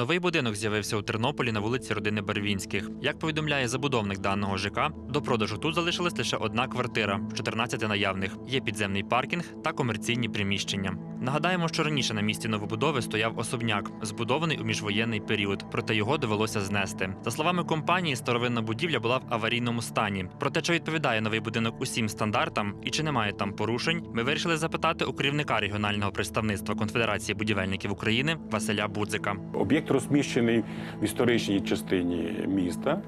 Новий будинок з'явився у Тернополі на вулиці родини Барвінських. Як повідомляє забудовник даного ЖК, до продажу тут залишилась лише одна квартира, з 14 наявних. Є підземний паркінг та комерційні приміщення. Нагадаємо, що раніше на місці новобудови стояв особняк, збудований у міжвоєнний період, проте його довелося знести. За словами компанії, старовинна будівля була в аварійному стані. Про те, чи відповідає новий будинок усім стандартам і чи немає там порушень, ми вирішили запитати у керівника регіонального представництва Конфедерації будівельників України Василя Будзика. Об'єкт розміщений в історичній частині міста.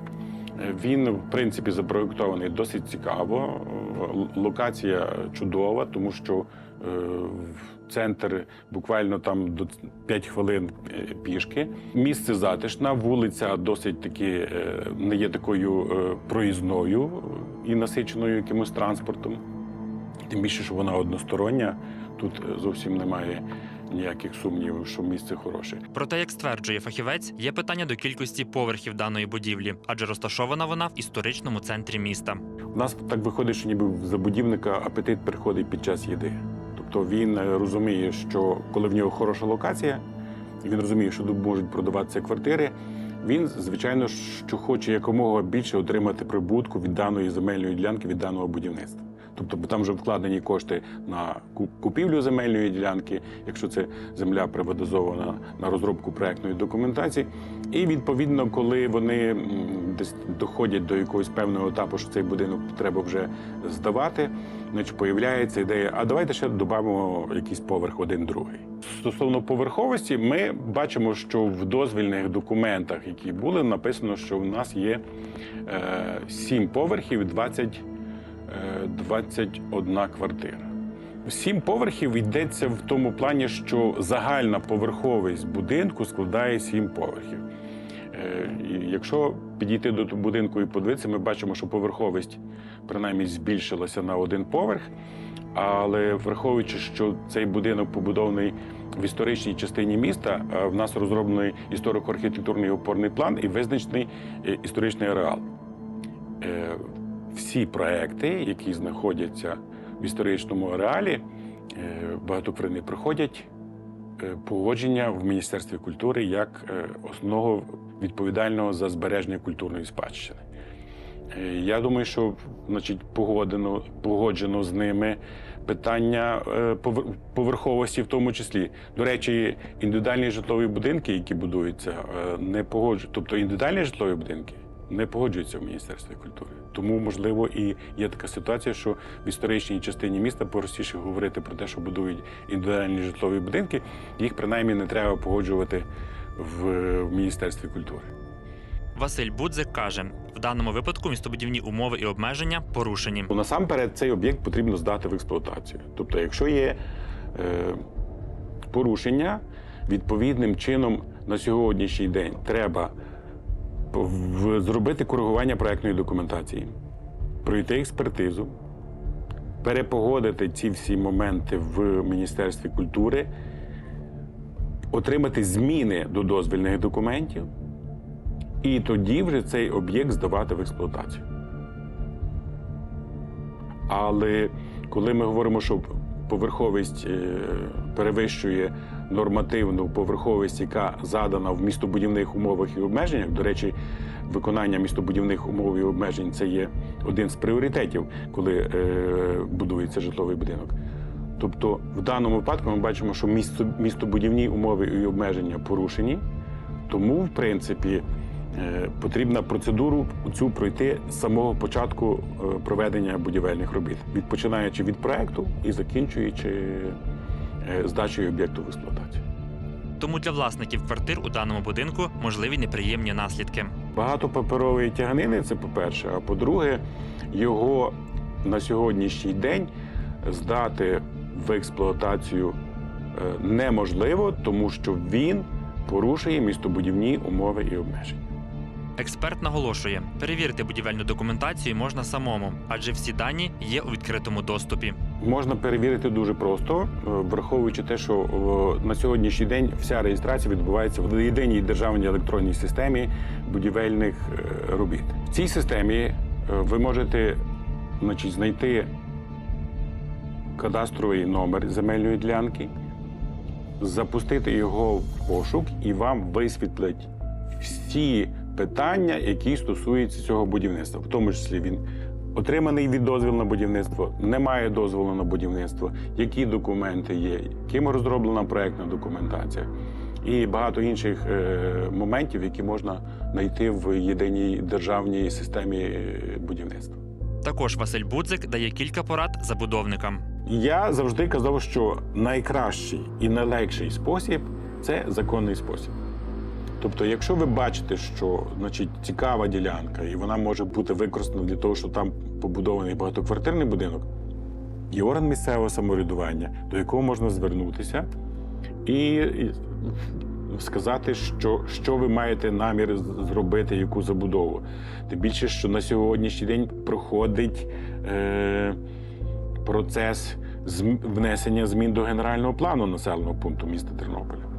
Він, в принципі, запроєктований досить цікаво. Локація чудова, тому що в центр буквально там до 5 хвилин е, пішки. Місце затишна, вулиця досить таки е, не є такою е, проїзною і насиченою якимось транспортом. Тим більше, що вона одностороння. Тут е, зовсім немає ніяких сумнівів, що місце хороше. Проте, як стверджує фахівець, є питання до кількості поверхів даної будівлі, адже розташована вона в історичному центрі міста. У нас так виходить, що ніби в забудівника апетит приходить під час їди. Тобто він е, розуміє, що коли в нього хороша локація, і він розуміє, що тут можуть продаватися квартири. Він, звичайно, що хоче якомога більше отримати прибутку від даної земельної ділянки, від даного будівництва. Тобто, бо там вже вкладені кошти на купівлю земельної ділянки, якщо це земля приватизована на розробку проектної документації. І відповідно, коли вони десь доходять до якогось певного етапу, що цей будинок треба вже здавати, значить появляється ідея, а давайте ще додамо якийсь поверх один другий. Стосовно поверховості, ми бачимо, що в дозвільних документах, які були, написано, що в нас є е, 7 поверхів і 20, е, 21 квартира. Сім поверхів йдеться в тому плані, що загальна поверховість будинку складає сім поверхів. Е, Якщо підійти до будинку і подивитися, ми бачимо, що поверховість принаймні збільшилася на один поверх. Але враховуючи, що цей будинок побудований в історичній частині міста, в нас розроблений історико-архітектурний опорний план і визначений е, історичний ареал. Всі проекти, які знаходяться в історичному ареалі, е, багатоквартирні проходять е, погодження в Міністерстві культури як е, основного відповідального за збереження культурної спадщини. Я думаю, що значить, погодено, погоджено з ними питання поверховості, в тому числі. До речі, індивідуальні житлові будинки, які будуються, не погоджують. Тобто індивідуальні житлові будинки не погоджуються в Міністерстві культури. Тому, можливо, і є така ситуація, що в історичній частині міста простіше говорити про те, що будують індивідуальні житлові будинки, їх принаймні не треба погоджувати в, Міністерстві культури. Василь Будзик каже: в даному випадку містобудівні умови і обмеження порушені. Ну, Насамперед цей об'єкт потрібно здати в експлуатацію. Тобто, якщо є е, порушення, відповідним чином на сьогоднішній день треба зробити коригування проектної документації, пройти експертизу, перепогодити ці всі моменти в Міністерстві культури, отримати зміни до дозвільних документів, і тоді вже цей об'єкт здавати в експлуатацію. Але коли ми говоримо, що поверховість е, перевищує нормативну поверховість, яка задана в містобудівних умовах і обмеженнях, до речі, виконання містобудівних умов і обмежень це є один з пріоритетів, коли е, будується житловий будинок. Тобто, в даному випадку ми бачимо, що місто, містобудівні умови і обмеження порушені, тому, в принципі, е, потрібно процедуру цю пройти з самого початку е, проведення будівельних робіт, від починаючи від проекту і закінчуючи здачею об'єкту в експлуатацію. Тому для власників квартир у даному будинку можливі неприємні наслідки. Багато паперової тяганини це по-перше, а по-друге, його на сьогоднішній день здати в експлуатацію е, неможливо, тому що він порушує містобудівні умови і обмеження. Експерт наголошує, перевірити будівельну документацію можна самому, адже всі дані є у відкритому доступі. Можна перевірити дуже просто, е, враховуючи те, що е, на сьогоднішній день вся реєстрація відбувається в єдиній державній електронній системі будівельних е, робіт. В цій системі ви можете значить, знайти кадастровий номер земельної ділянки, запустити його в пошук, і вам висвітлять всі питання, які стосуються цього будівництва, в тому числі він. Отриманий від дозвіл на будівництво, немає дозволу на будівництво, які документи є, ким розроблена проектна документація і багато інших е, моментів, які можна знайти в єдиній державній системі е, будівництва. Також Василь Будзик дає кілька порад забудовникам. Я завжди казав, що найкращий і найлегший спосіб це законний спосіб. Тобто, якщо ви бачите, що значить, цікава ділянка, і вона може бути використана для того, щоб там побудований багатоквартирний будинок, є орган місцевого самоврядування, до якого можна звернутися і сказати, що, що ви маєте намір зробити, яку забудову. Тим більше, що на сьогоднішній день проходить. Е- процес внесення змін до генерального плану населеного пункту міста Тернополя.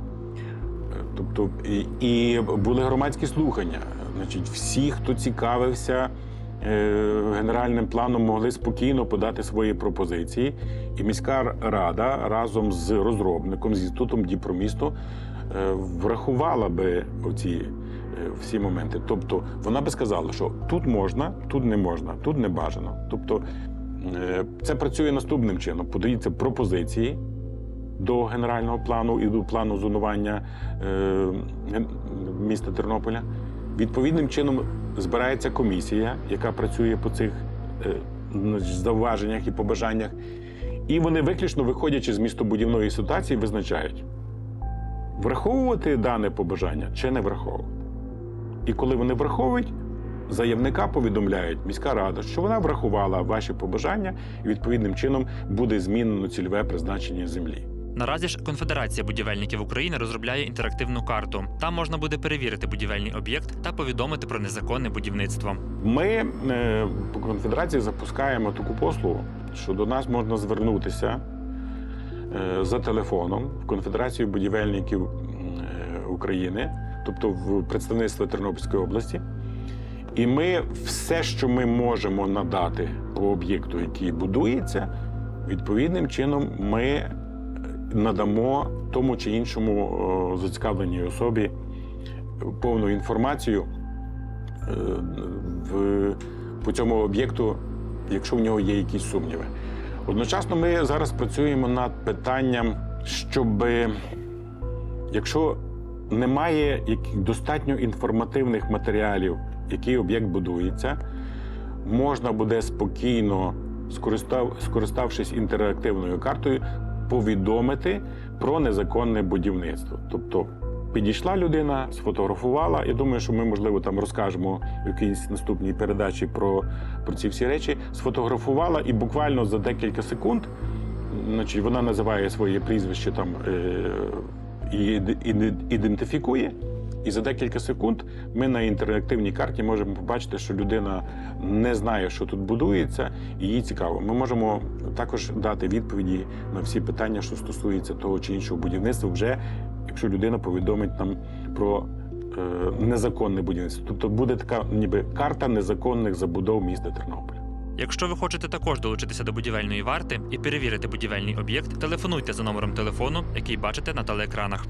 Тобто і, і були громадські слухання. Значить, всі, хто цікавився е, генеральним планом, могли спокійно подати свої пропозиції. І міська рада разом з розробником, з інститутом Діпромісту е, врахувала би оці е, всі моменти. Тобто вона би сказала, що тут можна, тут не можна, тут не бажано. Тобто Е, Це працює наступним чином. Подаються пропозиції до генерального плану і до плану зонування е, міста Тернополя. Відповідним чином збирається комісія, яка працює по цих е, зауваженнях і побажаннях. І вони виключно виходячи з містобудівної ситуації, визначають, враховувати дане побажання чи не враховувати. І коли вони враховують, заявника повідомляють міська рада, що вона врахувала ваші побажання, і відповідним чином буде змінено цільове призначення землі. Наразі ж Конфедерація будівельників України розробляє інтерактивну карту. Там можна буде перевірити будівельний об'єкт та повідомити про незаконне будівництво. Ми е, по конфедерації запускаємо таку послугу, що до нас можна звернутися е, за телефоном в Конфедерацію будівельників е, України, тобто в представництво Тернопільської області. І ми все, що ми можемо надати по об'єкту, який будується, відповідним чином ми надамо тому чи іншому о, зацікавленій особі повну інформацію е, по цьому об'єкту, якщо в нього є якісь сумніви. Одночасно ми зараз працюємо над питанням, щоб якщо немає достатньо інформативних матеріалів, який об'єкт будується, можна буде спокійно, скориставшись інтерактивною картою, повідомити про незаконне будівництво. Тобто підійшла людина, сфотографувала. Я думаю, що ми, можливо, там розкажемо в якійсь наступній передачі про, про ці всі речі. Сфотографувала і буквально за декілька секунд, значить, вона називає своє прізвище там е, і іде- іде- ідентифікує. І за декілька секунд ми на інтерактивній карті можемо побачити, що людина не знає, що тут будується, і їй цікаво. Ми можемо також дати відповіді на всі питання, що стосуються того чи іншого будівництва, вже якщо людина повідомить нам про е, незаконне будівництво. Тобто буде така ніби карта незаконних забудов міста Тернополя. Якщо ви хочете також долучитися до будівельної варти і перевірити будівельний об'єкт, телефонуйте за номером телефону, який бачите на телеекранах.